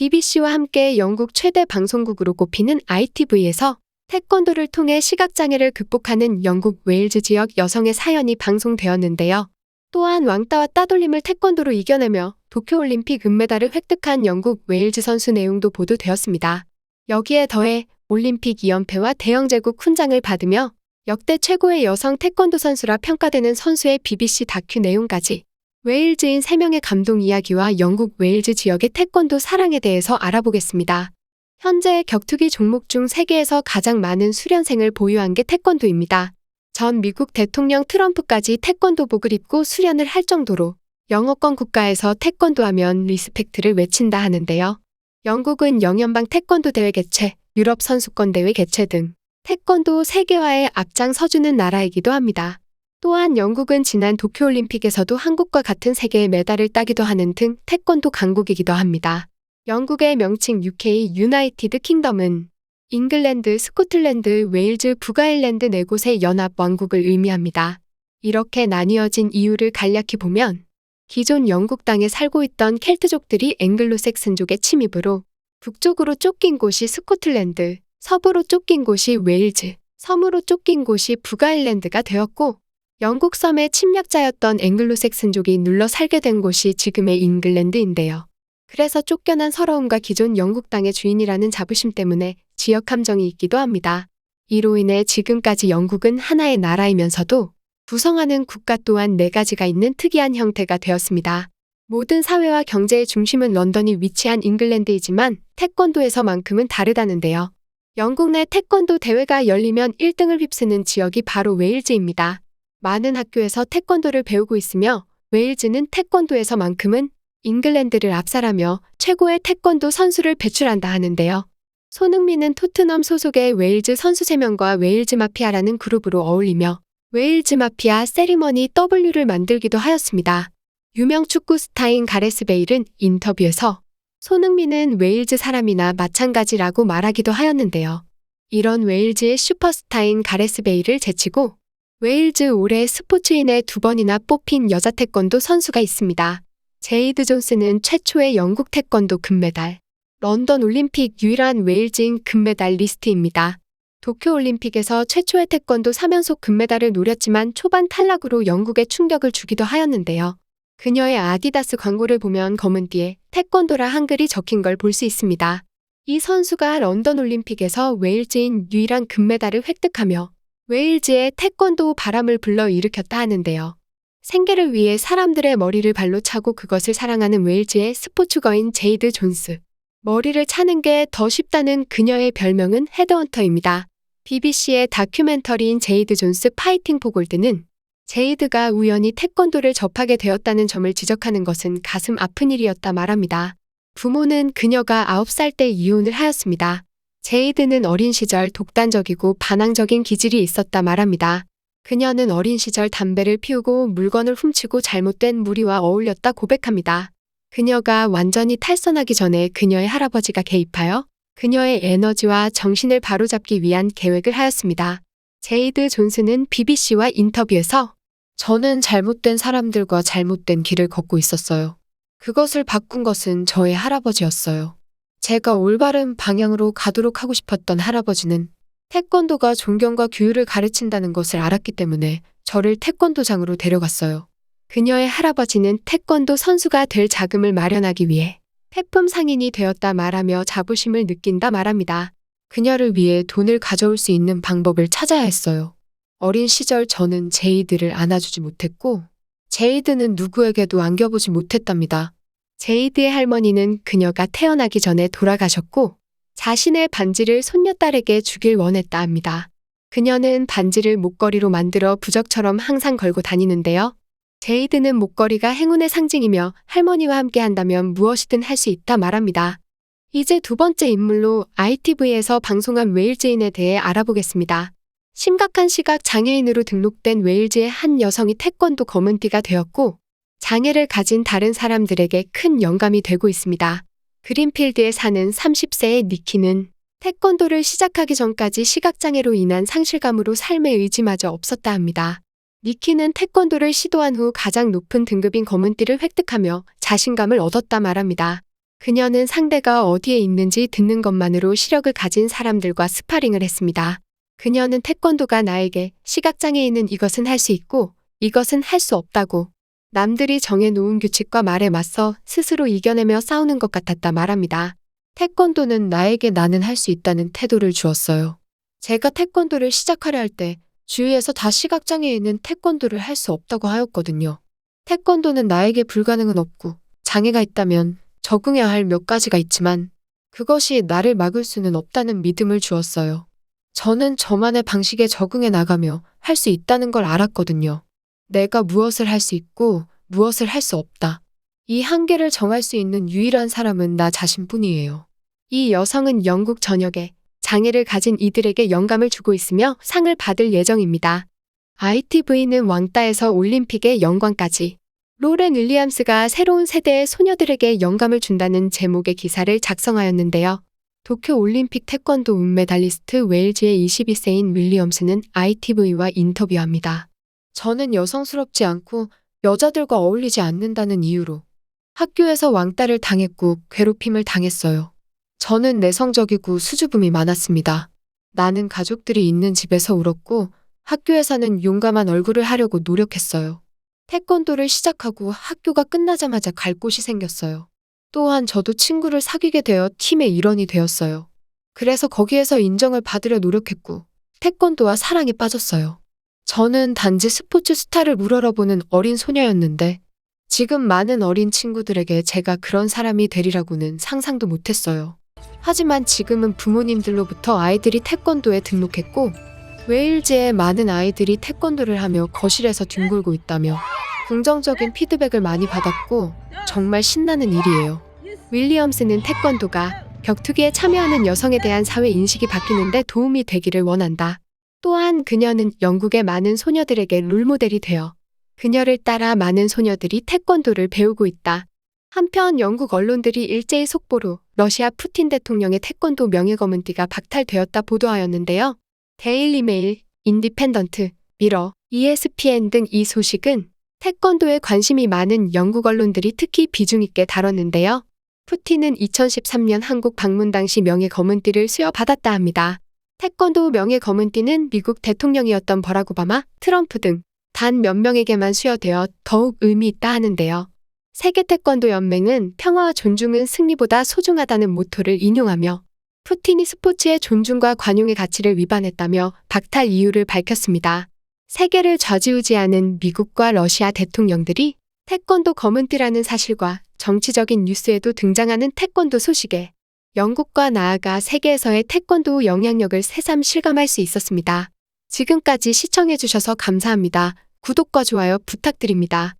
BBC와 함께 영국 최대 방송국으로 꼽히는 ITV에서 태권도를 통해 시각장애를 극복하는 영국 웨일즈 지역 여성의 사연이 방송되었는데요. 또한 왕따와 따돌림을 태권도로 이겨내며 도쿄올림픽 은메달을 획득한 영국 웨일즈 선수 내용도 보도되었습니다. 여기에 더해 올림픽 2연패와 대영제국 훈장을 받으며 역대 최고의 여성 태권도 선수라 평가되는 선수의 BBC 다큐 내용까지 웨일즈인 3명의 감동 이야기와 영국 웨일즈 지역의 태권도 사랑에 대해서 알아보겠습니다. 현재 격투기 종목 중 세계에서 가장 많은 수련생을 보유한 게 태권도입니다. 전 미국 대통령 트럼프까지 태권도복을 입고 수련을 할 정도로 영어권 국가에서 태권도 하면 리스펙트를 외친다 하는데요. 영국은 영연방 태권도 대회 개최, 유럽 선수권 대회 개최 등 태권도 세계화에 앞장서주는 나라이기도 합니다. 또한 영국은 지난 도쿄올림픽에서도 한국과 같은 세계의 메달을 따기도 하는 등 태권도 강국이기도 합니다. 영국의 명칭 UK 유나이티드 킹덤은 잉글랜드, 스코틀랜드, 웨일즈, 북아일랜드 네 곳의 연합 왕국을 의미합니다. 이렇게 나뉘어진 이유를 간략히 보면 기존 영국 땅에 살고 있던 켈트족들이 앵글로색슨족의 침입으로 북쪽으로 쫓긴 곳이 스코틀랜드, 서부로 쫓긴 곳이 웨일즈, 섬으로 쫓긴 곳이 북아일랜드가 되었고 영국 섬의 침략자였던 앵글로색슨족이 눌러 살게 된 곳이 지금의 잉글랜드인데요. 그래서 쫓겨난 서러움과 기존 영국 땅의 주인이라는 자부심 때문에 지역 함정이 있기도 합니다. 이로 인해 지금까지 영국은 하나의 나라이면서도 구성하는 국가 또한 네 가지가 있는 특이한 형태가 되었습니다. 모든 사회와 경제의 중심은 런던이 위치한 잉글랜드이지만 태권도에서만큼은 다르다는데요. 영국 내 태권도 대회가 열리면 1등을 휩쓰는 지역이 바로 웨일즈입니다. 많은 학교에서 태권도를 배우고 있으며 웨일즈는 태권도에서만큼은 잉글랜드를 압살하며 최고의 태권도 선수를 배출한다 하는데요. 손흥민은 토트넘 소속의 웨일즈 선수 3명과 웨일즈 마피아라는 그룹으로 어울리며 웨일즈 마피아 세리머니 W를 만들기도 하였습니다. 유명 축구 스타인 가레스 베일은 인터뷰에서 손흥민은 웨일즈 사람이나 마찬가지라고 말하기도 하였는데요. 이런 웨일즈의 슈퍼스타인 가레스 베일을 제치고 웨일즈 올해 스포츠인에 두 번이나 뽑힌 여자 태권도 선수가 있습니다. 제이드 존스는 최초의 영국 태권도 금메달, 런던 올림픽 유일한 웨일즈인 금메달 리스트입니다. 도쿄 올림픽에서 최초의 태권도 3연속 금메달을 노렸지만 초반 탈락으로 영국에 충격을 주기도 하였는데요. 그녀의 아디다스 광고를 보면 검은 띠에 태권도라 한글이 적힌 걸 볼 수 있습니다. 이 선수가 런던 올림픽에서 웨일즈인 유일한 금메달을 획득하며 웨일즈의 태권도 바람을 불러 일으켰다 하는데요. 생계를 위해 사람들의 머리를 발로 차고 그것을 사랑하는 웨일즈의 스포츠거인 제이드 존스. 머리를 차는 게 더 쉽다는 그녀의 별명은 헤드헌터입니다. BBC의 다큐멘터리인 제이드 존스 파이팅 포골드는 제이드가 우연히 태권도를 접하게 되었다는 점을 지적하는 것은 가슴 아픈 일이었다 말합니다. 부모는 그녀가 9살 때 이혼을 하였습니다. 제이드는 어린 시절 독단적이고 반항적인 기질이 있었다 말합니다. 그녀는 어린 시절 담배를 피우고 물건을 훔치고 잘못된 무리와 어울렸다 고백합니다. 그녀가 완전히 탈선하기 전에 그녀의 할아버지가 개입하여 그녀의 에너지와 정신을 바로잡기 위한 계획을 하였습니다. 제이드 존스는 BBC와 인터뷰에서 저는 잘못된 사람들과 잘못된 길을 걷고 있었어요. 그것을 바꾼 것은 저의 할아버지였어요. 제가 올바른 방향으로 가도록 하고 싶었던 할아버지는 태권도가 존경과 규율을 가르친다는 것을 알았기 때문에 저를 태권도장으로 데려갔어요. 그녀의 할아버지는 태권도 선수가 될 자금을 마련하기 위해 태품 상인이 되었다 말하며 자부심을 느낀다 말합니다. 그녀를 위해 돈을 가져올 수 있는 방법을 찾아야 했어요. 어린 시절 저는 제이드를 안아주지 못했고, 제이드는 누구에게도 안겨보지 못했답니다. 제이드의 할머니는 그녀가 태어나기 전에 돌아가셨고, 자신의 반지를 손녀딸에게 주길 원했다 합니다. 그녀는 반지를 목걸이로 만들어 부적처럼 항상 걸고 다니는데요. 제이드는 목걸이가 행운의 상징이며 할머니와 함께 한다면 무엇이든 할 수 있다 말합니다. 이제 두 번째 인물로 ITV에서 방송한 웨일즈인에 대해 알아보겠습니다. 심각한 시각 장애인으로 등록된 웨일즈의 한 여성이 태권도 검은띠가 되었고 장애를 가진 다른 사람들에게 큰 영감이 되고 있습니다. 그린필드에 사는 30세의 니키는 태권도를 시작하기 전까지 시각장애로 인한 상실감으로 삶의 의지마저 없었다 합니다. 니키는 태권도를 시도한 후 가장 높은 등급인 검은띠를 획득하며 자신감을 얻었다 말합니다. 그녀는 상대가 어디에 있는지 듣는 것만으로 시력을 가진 사람들과 스파링을 했습니다. 그녀는 태권도가 나에게 시각장애인은 이것은 할 수 있고 이것은 할 수 없다고 남들이 정해놓은 규칙과 말에 맞서 스스로 이겨내며 싸우는 것 같았다 말합니다. 태권도는 나에게 나는 할 수 있다는 태도를 주었어요. 제가 태권도를 시작하려 할 때 주위에서 다 시각장애인은 태권도를 할 수 없다고 하였거든요. 태권도는 나에게 불가능은 없고 장애가 있다면 적응해야 할 몇 가지가 있지만 그것이 나를 막을 수는 없다는 믿음을 주었어요. 저는 저만의 방식에 적응해 나가며 할 수 있다는 걸 알았거든요. 내가 무엇을 할 수 있고 무엇을 할 수 없다. 이 한계를 정할 수 있는 유일한 사람은 나 자신뿐이에요. 이 여성은 영국 전역에 장애를 가진 이들에게 영감을 주고 있으며 상을 받을 예정입니다. ITV는 왕따에서 올림픽의 영광까지 로렌 윌리엄스가 새로운 세대의 소녀들에게 영감을 준다는 제목의 기사를 작성하였는데요. 도쿄 올림픽 태권도 은메달리스트 웨일즈의 22세인 윌리엄스는 ITV와 인터뷰합니다. 저는 여성스럽지 않고 여자들과 어울리지 않는다는 이유로 학교에서 왕따를 당했고 괴롭힘을 당했어요. 저는 내성적이고 수줍음이 많았습니다. 나는 가족들이 있는 집에서 울었고 학교에서는 용감한 얼굴을 하려고 노력했어요. 태권도를 시작하고 학교가 끝나자마자 갈 곳이 생겼어요. 또한 저도 친구를 사귀게 되어 팀의 일원이 되었어요. 그래서 거기에서 인정을 받으려 노력했고 태권도와 사랑에 빠졌어요. 저는 단지 스포츠 스타를 우러러보는 어린 소녀였는데 지금 많은 어린 친구들에게 제가 그런 사람이 되리라고는 상상도 못했어요. 하지만 지금은 부모님들로부터 아이들이 태권도에 등록했고 웨일즈의 많은 아이들이 태권도를 하며 거실에서 뒹굴고 있다며 긍정적인 피드백을 많이 받았고 정말 신나는 일이에요. 윌리엄스는 태권도가 격투기에 참여하는 여성에 대한 사회 인식이 바뀌는데 도움이 되기를 원한다. 또한 그녀는 영국의 많은 소녀들에게 롤모델이 되어 그녀를 따라 많은 소녀들이 태권도를 배우고 있다. 한편 영국 언론들이 일제히 속보로 러시아 푸틴 대통령의 태권도 명예검은띠가 박탈되었다 보도하였는데요. 데일리 메일, 인디펜던트, 미러, ESPN 등 이 소식은 태권도에 관심이 많은 영국 언론들이 특히 비중 있게 다뤘는데요. 푸틴은 2013년 한국 방문 당시 명예검은띠를 수여받았다 합니다. 태권도 명예 검은띠는 미국 대통령이었던 버락 오바마, 트럼프 등 단 몇 명에게만 수여되어 더욱 의미 있다 하는데요. 세계 태권도 연맹은 평화와 존중은 승리보다 소중하다는 모토를 인용하며 푸틴이 스포츠의 존중과 관용의 가치를 위반했다며 박탈 이유를 밝혔습니다. 세계를 좌지우지하는 미국과 러시아 대통령들이 태권도 검은띠라는 사실과 정치적인 뉴스에도 등장하는 태권도 소식에 영국과 나아가 세계에서의 태권도 영향력을 새삼 실감할 수 있었습니다. 지금까지 시청해주셔서 감사합니다. 구독과 좋아요 부탁드립니다.